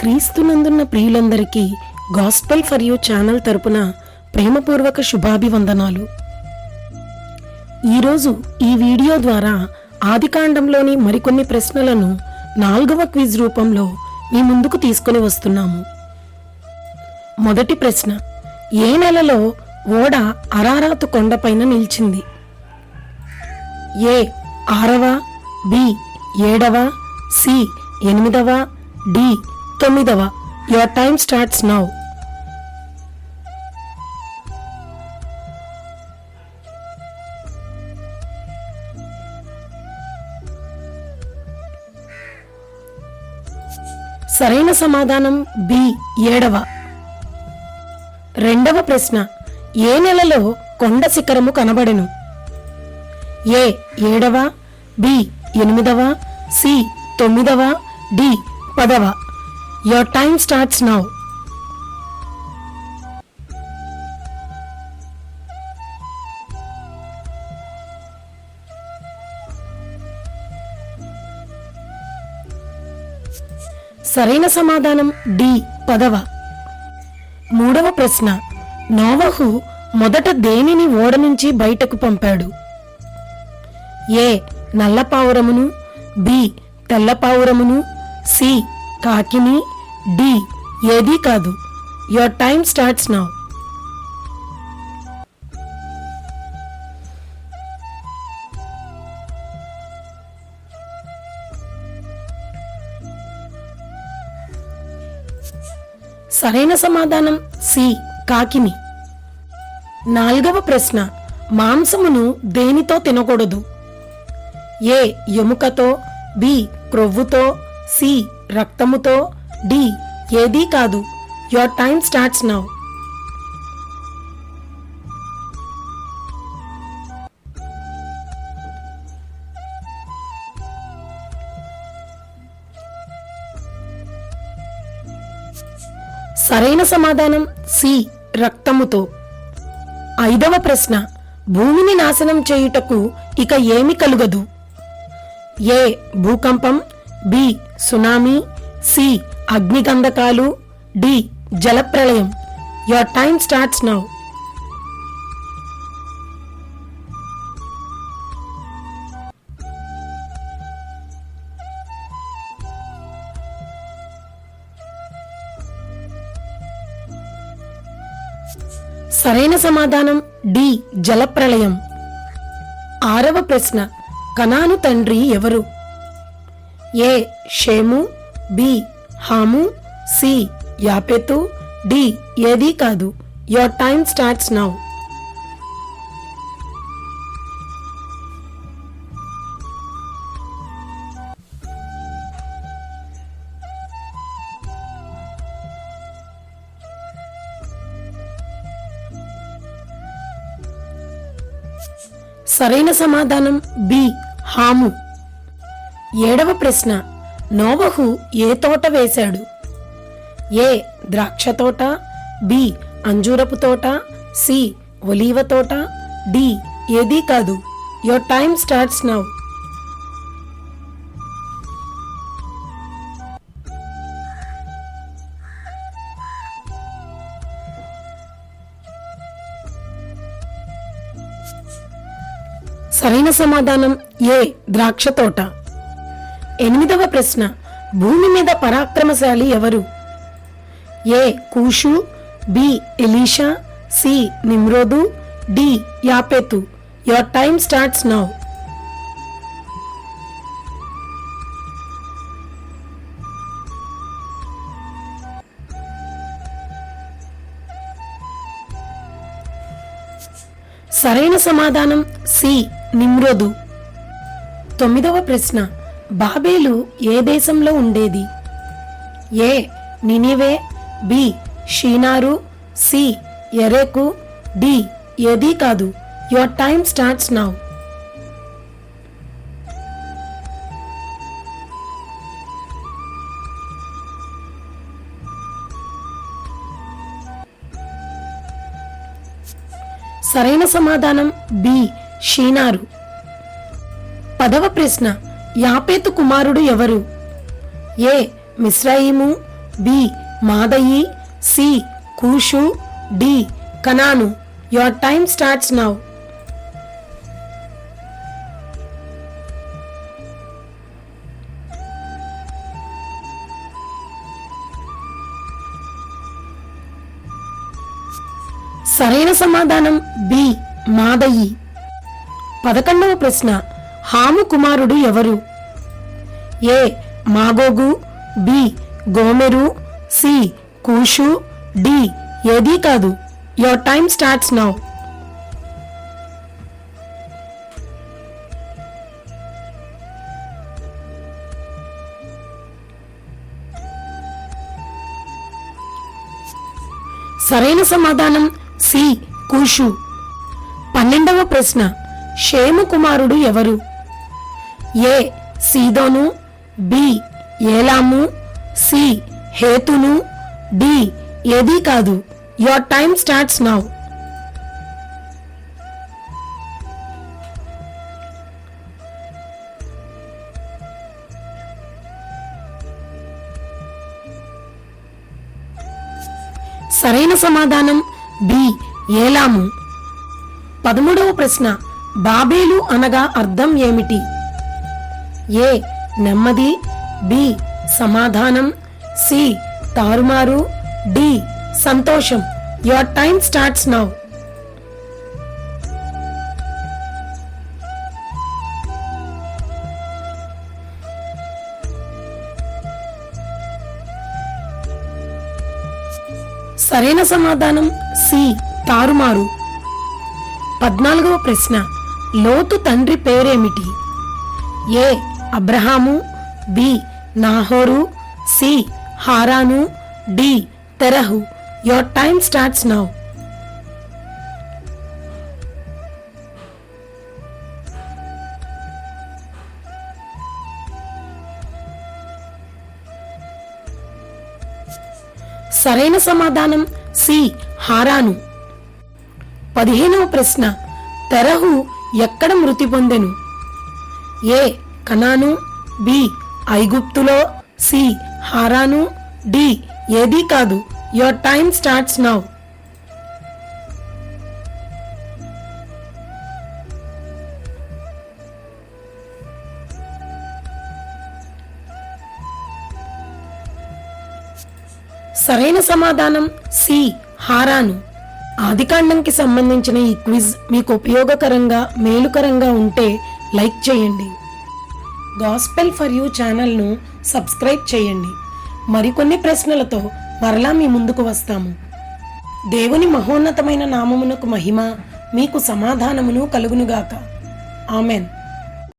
క్రీస్తునందున్న ప్రియులందరికీ gospel for you channel తరపున ప్రేమపూర్వక శుభాభివందనాలు. ఈరోజు ఈ వీడియో ద్వారా ఆదికాండంలోని మరికొన్ని ప్రశ్నలను నాలుగవ క్విజ్ రూపంలో మీ ముందుకు తీసుకుని వస్తున్నాము. మొదటి ప్రశ్న ఏ నెలలో ఓడ అరారాతు కొండపైన నిలిచింది? ఏ ఆరవ బి ఏడవ సి ఎనిమిదవ డి తొమ్మిదవ. యువర్ టైం స్టార్ట్స్ నౌ సరైన సమాధానం బి ఏడవ. రెండవ ప్రశ్న. ఏ నెలలో కొండ శిఖరము కనబడెను? ఏ ఏడవ. బి ఎనిమిదవ. సి తొమ్మిదవ. డి పదవ. యువర్ టైం స్టార్ట్స్ నౌ సరైన సమాధానం డి పదవ. మూడవ ప్రశ్న. నోవహు మొదట దేనిని ఓడ నుంచి బయటకు పంపాడు? ఏ నల్ల పావురమును బి తెల్ల పావురమును సి కాకిని డి ఏదీ కాదు. యువర్ టైం స్టార్ట్స్ నౌ సరైన సమాధానం సి కాకిని. నాలుగవ ప్రశ్న మాంసమును దేనితో తినకూడదు? ఏ ఎముకతో బి క్రొవ్వుతో సి రక్తముతో డి ఏదీ కాదు. యువర్ టైం స్టార్ట్స్ నౌ సరైన సమాధానం సి రక్తముతో. ఐదవ ప్రశ్న భూమిని నాశనం చేయుటకు ఇక ఏమి కలుగదు? ఏ భూకంపం బి సునామీ సి అగ్నిగంధకాలు డి జలప్రళయం యువర్ టైం స్టార్ట్స్ నౌ సరైన సమాధానం డి జలప్రళయం ఆరవ ప్రశ్న కనాను తండ్రి ఎవరు? ఏ షేము బి హాము సి యాపెతు డి ఏదీ కాదు. యువర్ టైం స్టార్ట్స్ నౌ సరైన సమాధానం బి హాము. ఏడవ ప్రశ్న. నోవహు ఏ తోట వేశాడు? ఏ ద్రాక్ష తోట బి అంజూరపు తోట సి ఒలీవ తోట డి ఏదీ కాదు. యువర్ టైం స్టార్ట్స్ నౌ సరైన సమాధానం ఏ ద్రాక్ష తోట. ఎనిమిదవ ప్రశ్న. భూమి మీద పరాక్రమశాలి ఎవరు? ఏ. కూషు బి. ఎలీషా సి. నిమ్రోదు D. యాపెతు. Your time starts now. సరైన సమాధానం సి. నిమ్రోదు. తొమ్మిదవ ప్రశ్న. బాబేలు ఏ దేశంలో ఉండేది? ఏ. నినివే బి. షీనారు సి. ఎరేకు డి. ఏదీ కాదు. Your time starts now. సరైన సమాధానం బి. షీనారు. పదవ ప్రశ్న. యాపేతు కుమారుడు ఎవరు? ఏ. మిస్రాయిము బి. మాదయి సి. కూషు D. Canaan. Your time starts now. సరైన సమాధానం బి. మాదయి. పదకొండవ ప్రశ్న. హాము కుమారుడు ఎవరు? ఏ. మాగోగు బి. గోమెరు సి. కూషు డి. ఏదీ కాదు. Your time starts now. సరైన సమాధానం సి. కూషు. పన్నెండవ ప్రశ్న. షేము కుమారుడు ఎవరు? ఏ సీదోను బి ఏలాము సి హేతును డి ఏదీ కాదు. Your time starts now. సరైన సమాధానం బి ఏలాము. పదమూడవ ప్రశ్న బాబేలు అనగా అర్థం ఏమిటి? ఏ నెమ్మది. బి సమాధానం. సి తారుమారు. డి సంతోషం. Your time starts now. సరైన సమాధానం. సి తారుమారు. పద్నాలుగవ ప్రశ్న. లోతు తండ్రి పేరేమిటి? ఏ అబ్రహాము బి నాహోరు సి హారాను డి తెరహు. యువర్ టైమ్ స్టార్ట్స్ నౌ సరైన సమాధానం సి హారాను. పదిహేనవ ప్రశ్న. తెరహు ఎక్కడ మృతి పొందెను? ఏ కనాను బి ఐగుప్తులో సి హారాను డి ఏదీ కాదు. Your time starts now. సరైన సమాధానం సి హారాను. ఆదికాండంకి సంబంధించిన ఈ క్విజ్ మీకు ఉపయోగకరంగా మేలుకరంగా ఉంటే లైక్ చేయండి. గాస్పెల్ ఫర్ యూ ఛానల్ను సబ్స్క్రైబ్ చేయండి. మరికొన్ని ప్రశ్నలతో మరలా మీ ముందుకు వస్తాము. దేవుని మహోన్నతమైన నామమునకు మహిమ మీకు సమాధానమును కలుగునుగాక. ఆమెన్.